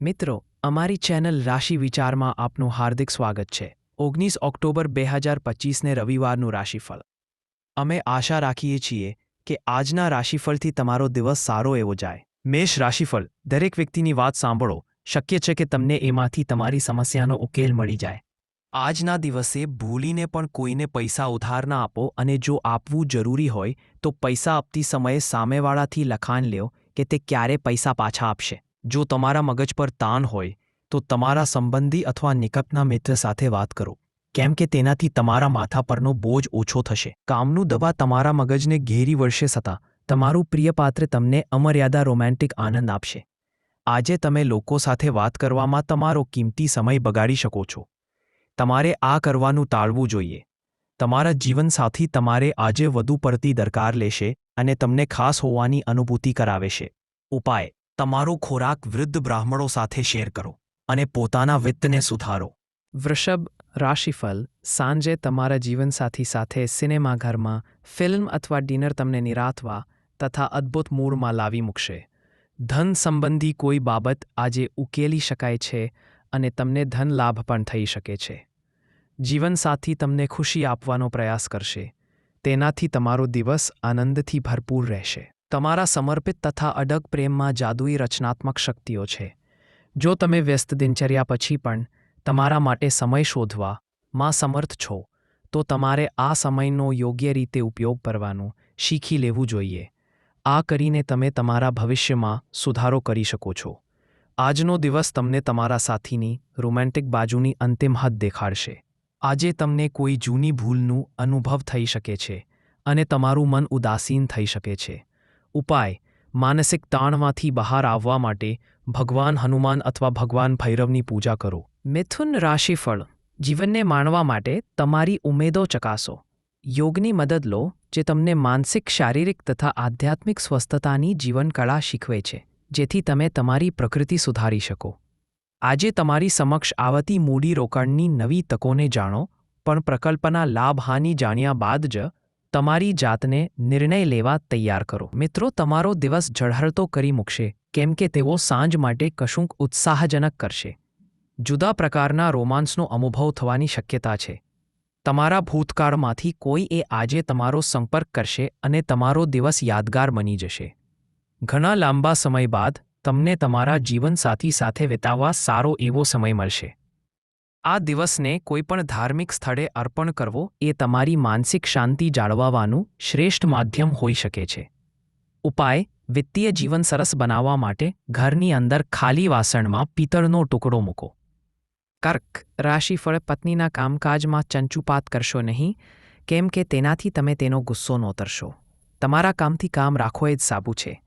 મિત્રો, અમારી ચેનલ રાશિ વિચારમાં આપનું હાર્દિક સ્વાગત છે. ઓગણીસ ઓક્ટોબર બે હજાર પચીસને રવિવારનું રાશિફળ. અમે આશા રાખીએ છીએ કે આજના રાશિફળથી તમારો દિવસ સારો એવો જાય. મેષ રાશિફળ, દરેક વ્યક્તિની વાત સાંભળો. શક્ય છે કે તમને એમાંથી તમારી સમસ્યાનો ઉકેલ મળી જાય. આજના દિવસે ભૂલીને પણ કોઈને પૈસા ઉધાર ના આપો અને જો આપવું જરૂરી હોય તો પૈસા આપતી સમયે સામેવાળાથી લખાણ લ્યો કે તે ક્યારે પૈસા પાછા આપશે. જો તમારા મગજ પર તાણ હોય, તો તમારા સંબંધી અથવા નિકટના મિત્ર સાથે વાત કરો. કેમ કે તેનાથી તમારા માથા પરનો બોજ ઓછો થશે. કામનું દવા તમારા મગજને ઘેરી વળશે છતાં તમારું પ્રિય પાત્ર તમને અમર્યાદા રોમેન્ટિક આનંદ આપશે. આજે તમે લોકો સાથે વાત કરવામાં તમારો કિંમતી સમય બગાડી શકો છો. તમારે આ કરવાનું ટાળવું જોઈએ. તમારા જીવનસાથી તમારે આજે વધુ પડતી દરકાર લેશે અને તમને ખાસ હોવાની અનુભૂતિ કરાવે છે. ઉપાય. તમારો ખોરાક વૃદ્ધ બ્રાહ્મણો સાથે શેર કરો અને પોતાના વિત્તને સુધારો. વૃષભ, રાશિફલ, સાંજે તમારા જીવનસાથી સાથે સિનેમાઘરમાં ફિલ્મ અથવા ડિનર તમને નિરાતવા તથા અદ્ભુત મૂડમાં લાવી મૂકશે. ધન સંબંધી કોઈ બાબત આજે ઉકેલી શકાય છે અને તમને ધન લાભ પણ થઈ શકે છે. જીવનસાથી તમને ખુશી આપવાનો પ્રયાસ કરશે. તેનાથી તમારો દિવસ આનંદથી ભરપૂર રહેશે. તમારા સમર્પિત તથા અડગ પ્રેમમાં જાદુઈ રચનાત્મક શક્તિઓ છે. જો તમે વ્યસ્ત દિનચર્યા પછી પણ તમારા માટે સમય શોધવા માં સમર્થ છો, તો તમારે આ સમયનો યોગ્ય રીતે ઉપયોગ કરવાનું શીખી લેવું જોઈએ. આ કરીને તમે તમારા ભવિષ્યમાં સુધારો કરી શકો છો. આજનો દિવસ તમને તમારા સાથીની રોમેન્ટિક બાજુની અંતિમ હદ દેખાડશે. આજે તમને કોઈ જૂની ભૂલનું અનુભવ થઈ શકે છે અને તમારું મન ઉદાસીન થઈ શકે છે. ઉપાય, માનસિક તાણમાંથી બહાર આવવા માટે ભગવાન હનુમાન અથવા ભગવાન ભૈરવની પૂજા કરો. મિથુન રાશિફળ, જીવનને માણવા માટે તમારી ઉમેદો ચકાસો. યોગની મદદ લો, જે તમને માનસિક, શારીરિક તથા આધ્યાત્મિક સ્વસ્થતાની જીવનકળા શીખવે છે, જેથી તમે તમારી પ્રકૃતિ સુધારી શકો. આજે તમારી સમક્ષ આવતી મૂડી રોકાણની નવી તકોને જાણો, પણ પ્રકલ્પના લાભહાની જાણ્યા બાદ જ તમારી જાતને નિર્ણય લેવા તૈયાર કરો. મિત્રો, તમારો દિવસ ઝળહળતો કરી મૂકશે, કેમ કે તેઓ સાંજ માટે કશુંક ઉત્સાહજનક કરશે. જુદા પ્રકારના રોમાન્સનો અનુભવ થવાની શક્યતા છે. તમારા ભૂતકાળમાંથી કોઈ એ આજે તમારો સંપર્ક કરશે અને તમારો દિવસ યાદગાર બની જશે. ઘણા લાંબા સમય બાદ, તમને તમારા જીવનસાથી સાથે વિતાવવા સારો એવો સમય મળશે. આ દિવસને કોઈપણ ધાર્મિક સ્થળે અર્પણ કરવો એ તમારી માનસિક શાંતિ જાળવવાનું શ્રેષ્ઠ માધ્યમ હોઈ શકે છે. ઉપાય, વિત્તીય જીવન સરસ બનાવવા માટે ઘરની અંદર ખાલી વાસણમાં પિત્તળનો ટુકડો મૂકો. કર્ક, રાશિફળ પત્નીના કામકાજમાં ચંચુપાત કરશો નહીં, કેમ કે તેનાથી તમે તેનો ગુસ્સો નોતરશો તમારા કામથી કામ રાખો એ જ સાબુ છે.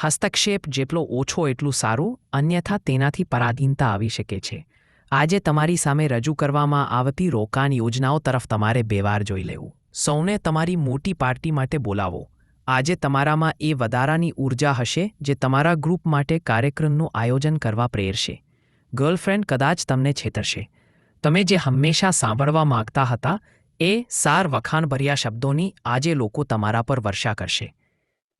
હસ્તક્ષેપ જેટલો ઓછો એટલું સારું, અન્યથા તેનાથી પરાધીનતા આવી શકે છે. આજે તમારી સામે રજૂ કરવામાં આવતી રોકાણ યોજનાઓ તરફ તમારે બેવાર જોઈ લેવું. સૌને તમારી મોટી પાર્ટી માટે બોલાવો. આજે તમારામાં એ વધારાની ઊર્જા હશે જે તમારા ગ્રુપ માટે કાર્યક્રમનું આયોજન કરવા પ્રેરશે. ગર્લફ્રેન્ડ કદાચ તમને છેતરશે. તમે જે હંમેશા સાંભળવા માંગતા હતા, એ સાર વખાણભર્યા શબ્દોની આજે લોકો તમારા પર વર્ષા કરશે.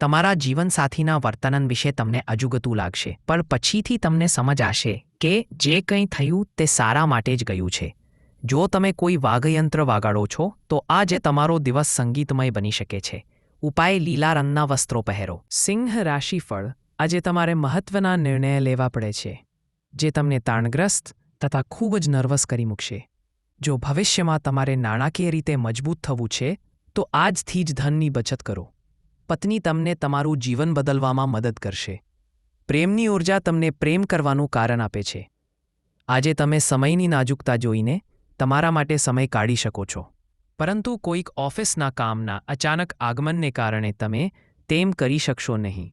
તમારા જીવનસાથીના વર્તનન વિશે તમને અજુગતું લાગશે. પણ પછીથી તમને સમજ આવશે કે જે કંઈ થયું તે સારા માટે જ ગયું છે. જો તમે કોઈ વાઘયંત્ર વાગાડો છો, તો આજે તમારો દિવસ સંગીતમય બની શકે છે. ઉપાય લીલા રંગના વસ્ત્રો પહેરો. સિંહ રાશિફળ આજે તમારે મહત્વના નિર્ણય લેવા પડે છે, જે તમને તાણગ્રસ્ત તથા ખૂબ જ નર્વસ કરી મૂકશે. જો ભવિષ્યમાં તમારે નાણાકીય રીતે મજબૂત થવું છે, તો આજથી જ ધનની બચત કરો. પત્ની તમને તમારું જીવન બદલવામાં મદદ કરશે. પ્રેમની ઊર્જા તમને પ્રેમ કરવાનું કારણ આપે છે. આજે તમે સમયની નાજુકતા જોઈને તમારા માટે સમય કાઢી શકો છો. પરંતુ કોઈક ઓફિસના કામના અચાનક આગમનને કારણે તમે તેમ કરી શકશો નહીં.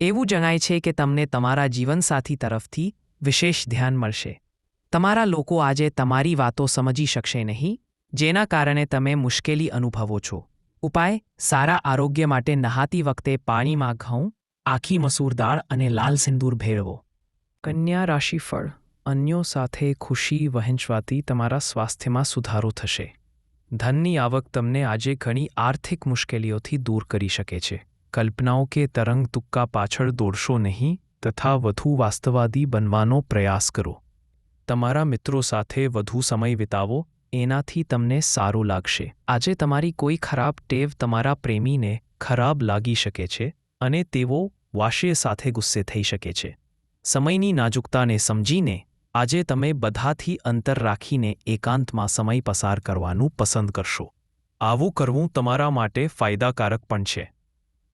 એવું જણાય છે કે તમને તમારા જીવનસાથી તરફથી વિશેષ ધ્યાન મળશે. તમારા લોકો આજે તમારી વાતો સમજી શકશે નહીં, જેના કારણે તમે મુશ્કેલી અનુભવો છો. ઉપાય, સારા આરોગ્ય માટે નહાતી વખતે પાણીમાં ઘઉં, આખી મસૂર દાળ અને લાલ સિંદૂર ભેળવો. કન્યા રાશિફળ, અન્યો સાથે ખુશી વહેંચવાથી તમારા સ્વાસ્થ્યમાં સુધારો થશે. ધનની આવક તમને આજે ઘણી આર્થિક મુશ્કેલીઓથી દૂર કરી શકે છે. કલ્પનાઓ કે તરંગ તુક્કા પાછળ દોડશો નહીં, તથા વધુ વાસ્તવાદી બનવાનો પ્રયાસ કરો. તમારા મિત્રો સાથે વધુ સમય વિતાવો એનાથી તમને સારું લાગશે. આજે તમારી કોઈ ખરાબ ટેવ તમારા પ્રેમીને ખરાબ લાગી શકે છે અને તેઓ વાશ્ય સાથે ગુસ્સે થઈ શકે છે. સમયની નાજુકતાને સમજીને આજે તમે બધાથી અંતર રાખીને એકાંતમાં સમય પસાર કરવાનું પસંદ કરશો. આવું કરવું તમારા માટે ફાયદાકારક પણ છે.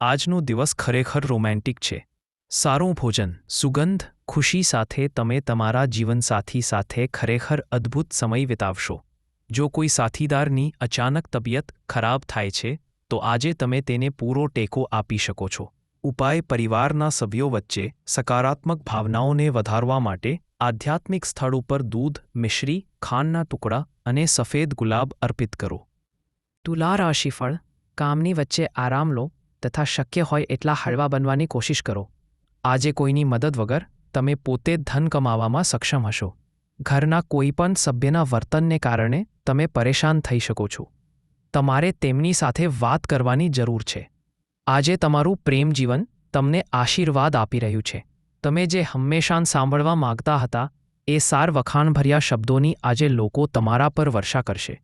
આજનો દિવસ ખરેખર રોમેન્ટિક છે. સારું ભોજન, સુગંધ, ખુશી સાથે તમે તમારા જીવનસાથી સાથે ખરેખર અદ્ભુત સમય વિતાવશો. જો કોઈ સાથીદારની અચાનક તબિયત ખરાબ થાય છે, તો આજે તમે તેને પૂરો ટેકો આપી શકો છો. ઉપાય પરિવારના સભ્યો વચ્ચે સકારાત્મક ભાવનાઓને વધારવા માટે આધ્યાત્મિક સ્થળ ઉપર દૂધ, મિશ્રી, ખાંડના ટુકડા અને સફેદ ગુલાબ અર્પિત કરો. તુલા રાશિફળ કામની વચ્ચે આરામ લો તથા શક્ય હોય એટલા હળવા બનવાની કોશિશ કરો. આજે કોઈની મદદ વગર તમે પોતે ધન કમાવામાં સક્ષમ હશો. ઘરના કોઈપણ સભ્યના વર્તનને કારણે તમે પરેશાન થઈ શકો છો. તમારે તેમની સાથે વાત કરવાની જરૂર છે. આજે તમારું પ્રેમ જીવન તમને આશીર્વાદ આપી રહ્યું છે. તમે જે હંમેશાં સાંભળવા માગતા હતા, એ સાર વખાણભર્યા શબ્દોની આજે લોકો તમારા પર વર્ષા કરશે.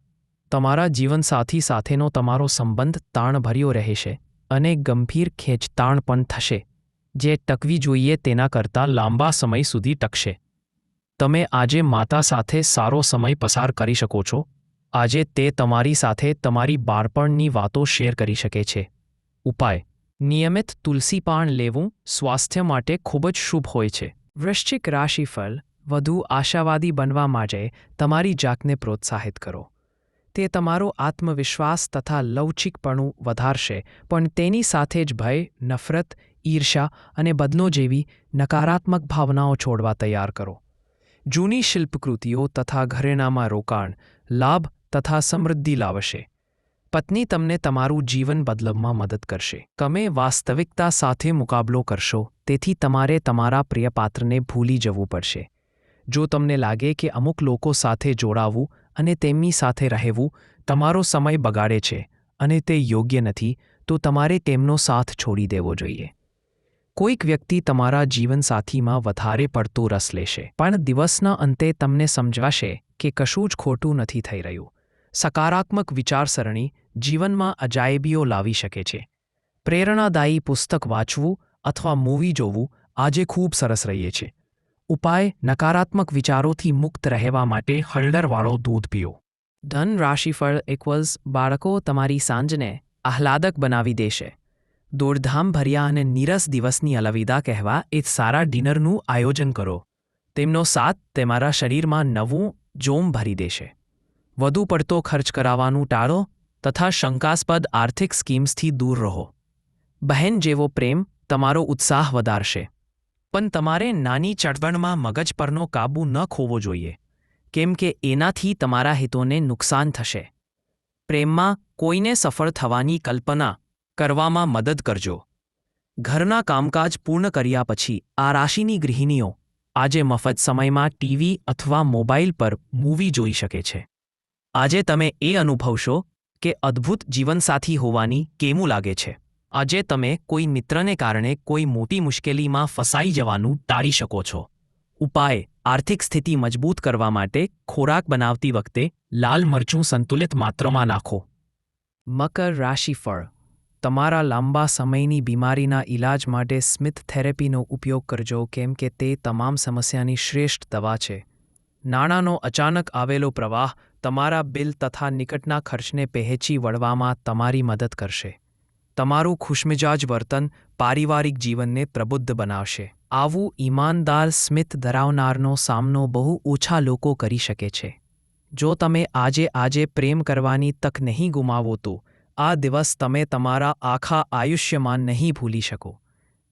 તમારા જીવનસાથી સાથેનો તમારો સંબંધ તાણભર્યો રહેશે અને ગંભીર ખેંચતાણ પણ થશે. જે ટકવી જોઈએ તેના કરતાં લાંબા સમય સુધી ટકશે. તમે આજે માતા સાથે સારો સમય પસાર કરી શકો છો. આજે તે તમારી સાથે તમારી બાળપણની વાતો શેર કરી શકે છે. ઉપાય. નિયમિત તુલસી પાન લેવું સ્વાસ્થ્ય માટે ખૂબ જ શુભ હોય છે. વૃશ્ચિક રાશિફળ વધુ આશાવાદી બનવા માટે તમારી જાતને પ્રોત્સાહિત કરો. તે તમારો આત્મવિશ્વાસ તથા લવચિકપણું વધારશે, પણ તેની સાથે જ ભય, નફરત ઈર્ષા અને બદલો જેવી નકારાત્મક ભાવનાઓ છોડવા તૈયાર કરો. જૂની શિલ્પકૃતિઓ તથા ઘરેણામાં રોકાણ, લાભ તથા સમૃદ્ધિ લાવશે. પત્ની તમને તમારું જીવન બદલવામાં મદદ કરશે. તમે વાસ્તવિકતા સાથે મુકાબલો કરશો, તેથી તમારે તમારા પ્રિયપાત્રને ભૂલી જવું પડશે. જો તમને લાગે કે અમુક લોકો સાથે જોડાવું અને તેમની સાથે રહેવું તમારો સમય બગાડે છે અને તે યોગ્ય નથી, તો તમારે તેમનો સાથ છોડી દેવો જોઈએ. કોઈક વ્યક્તિ તમારા જીવનસાથીમાં વધારે પડતો રસ લેશે, પણ દિવસના અંતે તમને સમજાશે કે કશું જ ખોટું નથી થઈ રહ્યું. સકારાત્મક વિચારસરણી જીવનમાં અજાયબીઓ લાવી શકે છે. પ્રેરણાદાયી પુસ્તક વાંચવું અથવા મૂવી જોવું આજે ખૂબ સરસ રહીએ છે. ઉપાય નકારાત્મક વિચારોથી મુક્ત રહેવા માટે હળદરવાળો દૂધ પીઓ. ધન રાશિફળ ઇક્વલ્સ બાળકો તમારી સાંજને આહલાદક બનાવી દેશે. દોડધામ ભર્યા અને નીરસ દિવસની અલવિદા કહેવા એ સારા ડિનરનું આયોજન કરો. તેમનો સાથ તમારા શરીરમાં નવું જોમ ભરી દેશે. વધુ પડતો ખર્ચ કરાવવાનું ટાળો તથા શંકાસ્પદ આર્થિક સ્કીમ્સથી દૂર રહો. બહેન જેવો પ્રેમ તમારો ઉત્સાહ વધારશે. પણ તમારે નાની ચળવળમાં મગજ પરનો કાબૂ ન ખોવો જોઈએ. કેમ કે એનાથી તમારા હિતોને નુકસાન થશે. પ્રેમમાં કોઈને સફળ થવાની કલ્પના કરવામાં મદદ કરજો. ઘરના કામકાજ પૂર્ણ કર્યા પછી આ રાશિની ગૃહિણીઓ આજે મફત સમયમાં ટીવી અથવા મોબાઈલ પર મૂવી જોઈ શકે છે. આજે તમે એ અનુભવશો કે અદ્ભુત જીવનસાથી હોવાની કેમું લાગે છે. આજે તમે કોઈ મિત્રને કારણે કોઈ મોટી મુશ્કેલીમાં ફસાઈ જવાનું ટાળી શકો છો. ઉપાય, આર્થિક સ્થિતિ મજબૂત કરવા માટે ખોરાક બનાવતી વખતે લાલ મરચું સંતુલિત માત્રામાં નાખો. મકર રાશિફળ તમારા લાંબા સમયની બીમારીના ઇલાજ માટે સ્મિથ થેરેપીનો ઉપયોગ કરજો કેમ કે તે તમામ સમસ્યાની શ્રેષ્ઠ દવા છે. નાણાંનો અચાનક આવેલો પ્રવાહ તમારા બિલ તથા નિકટના ખર્ચને પહેંચી વળવામાં તમારી મદદ કરશે. તમારું ખુશમિજાજ વર્તન પારિવારિક જીવનને પ્રબુદ્ધ બનાવશે. આવું ઈમાનદાર સ્મિત ધરાવનારનો સામનો બહુ ઓછા લોકો કરી શકે છે. જો તમે આજે આજે પ્રેમ કરવાની તક નહીં ગુમાવો તો, આ દિવસ તમે તમારા આખા આયુષ્યમાં નહીં ભૂલી શકો.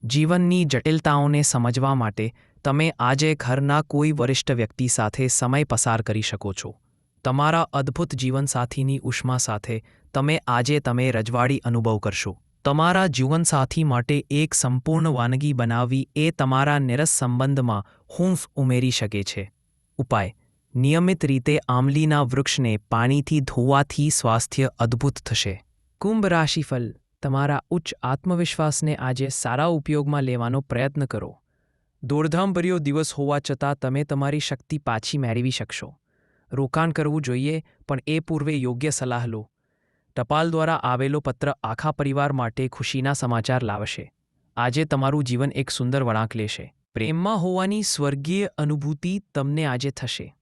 જીવનની જટિલતાઓને સમજવા માટે તમે આજે ઘરના કોઈ વરિષ્ઠ વ્યક્તિ સાથે સમય પસાર કરી શકો છો. તમારા અદ્ભુત જીવનસાથીની ઉષ્મા સાથે તમે આજે તમે રજવાડી અનુભવ કરશો. તમારા જીવનસાથી માટે એક સંપૂર્ણ વાનગી બનાવવી એ તમારા નિરસ સંબંધમાં હૂંફ ઉમેરી શકે છે. ઉપાય. નિયમિત રીતે આંબલીના વૃક્ષને પાણીથી ધોવાથી સ્વાસ્થ્ય અદ્ભુત થશે. કુંભ રાશિફલ. તમારા ઉચ્ચ આત્મવિશ્વાસને આજે સારા ઉપયોગમાં લેવાનો પ્રયત્ન કરો. દોડધામભર્યો દિવસ હોવા છતાં તમે તમારી શક્તિ પાછી મેળવી શકશો. રોકાણ કરવું જોઈએ, પણ એ પૂર્વે યોગ્ય સલાહ લો. ટપાલ દ્વારા આવેલો પત્ર આખા પરિવાર માટે ખુશીના સમાચાર લાવશે. આજે તમારું જીવન એક સુંદર વળાંક લેશે. પ્રેમમાં હોવાની સ્વર્ગીય અનુભૂતિ તમને આજે થશે.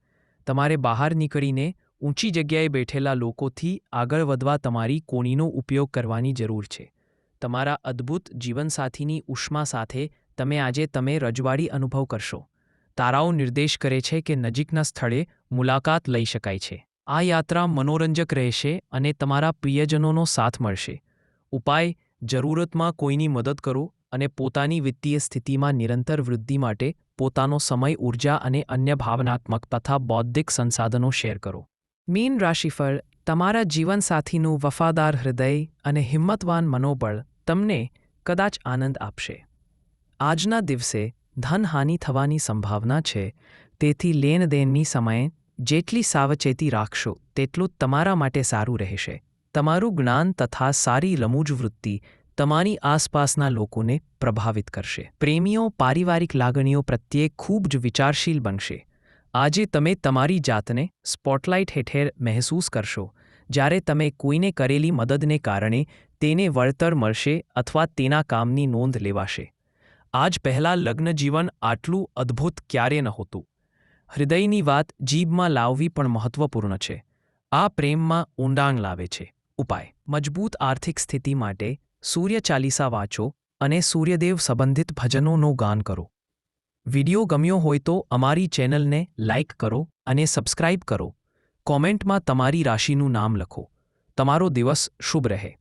તમારે બહાર નીકળીને ઊંચી જગ્યાએ બેઠેલા લોકોથી આગળ વધવા તમારી કોણીનો ઉપયોગ કરવાની જરૂર છે. તમારા અદ્ભુત જીવનસાથીની ઉષ્મા સાથે તમે આજે તમે રજવાડી અનુભવ કરશો. તારાઓ નિર્દેશ કરે છે કે નજીકના સ્થળે મુલાકાત લઈ શકાય છે. આ યાત્રા મનોરંજક રહેશે અને તમારા પ્રિયજનોનો સાથ મળશે. ઉપાય, જરૂરતમાં કોઈની મદદ કરો અને પોતાની વિત્તીય સ્થિતિમાં નિરંતર વૃદ્ધિ માટે પોતાનો સમય ઊર્જા અને અન્ય ભાવનાત્મક તથા બૌદ્ધિક સંસાધનો શેર કરો. મીન રાશિફળ, તમારા જીવનસાથીનું વફાદાર હૃદય અને હિંમતવાન મનોબળ તમને કદાચ આનંદ આપશે. આજના દિવસે ધનહાનિ થવાની સંભાવના છે. તેથી લેનદેનની સમયે જેટલી સાવચેતી રાખશો, તેટલું તમારા માટે સારું રહેશે. તમારું જ્ઞાન તથા સારી રમૂજ વૃત્તિ તમારી આસપાસના લોકોને પ્રભાવિત કરશે. પ્રેમીઓ પારિવારિક લાગણીઓ પ્રત્યે ખૂબ જ વિચારશીલ બનશે. આજે તમે તમારી જાતને સ્પોટલાઇટ હેઠળ મહેસૂસ કરશો. જ્યારે તમે કોઈને કરેલી મદદને કારણે તેને વળતર મળશે અથવા તેના કામની નોંધ લેવાશે. આજ પહેલાં લગ્નજીવન આટલું અદ્ભુત ક્યારે નહોતું હૃદયની વાત જીભમાં લાવવી પણ મહત્વપૂર્ણ છે. આ પ્રેમમાં ઊંડાણ લાવે છે. ઉપાય. મજબૂત આર્થિક સ્થિતિ માટે સૂર્ય ચાલીસા વાંચો અને સૂર્યદેવ સંબંધિત ભજનોનું ગાન કરો. વિડિયો ગમ્યો હોય તો અમારી ચેનલને લાઇક કરો અને સબસ્ક્રાઇબ કરો. કોમેન્ટમાં તમારી રાશિનું નામ લખો. તમારો દિવસ શુભ રહે.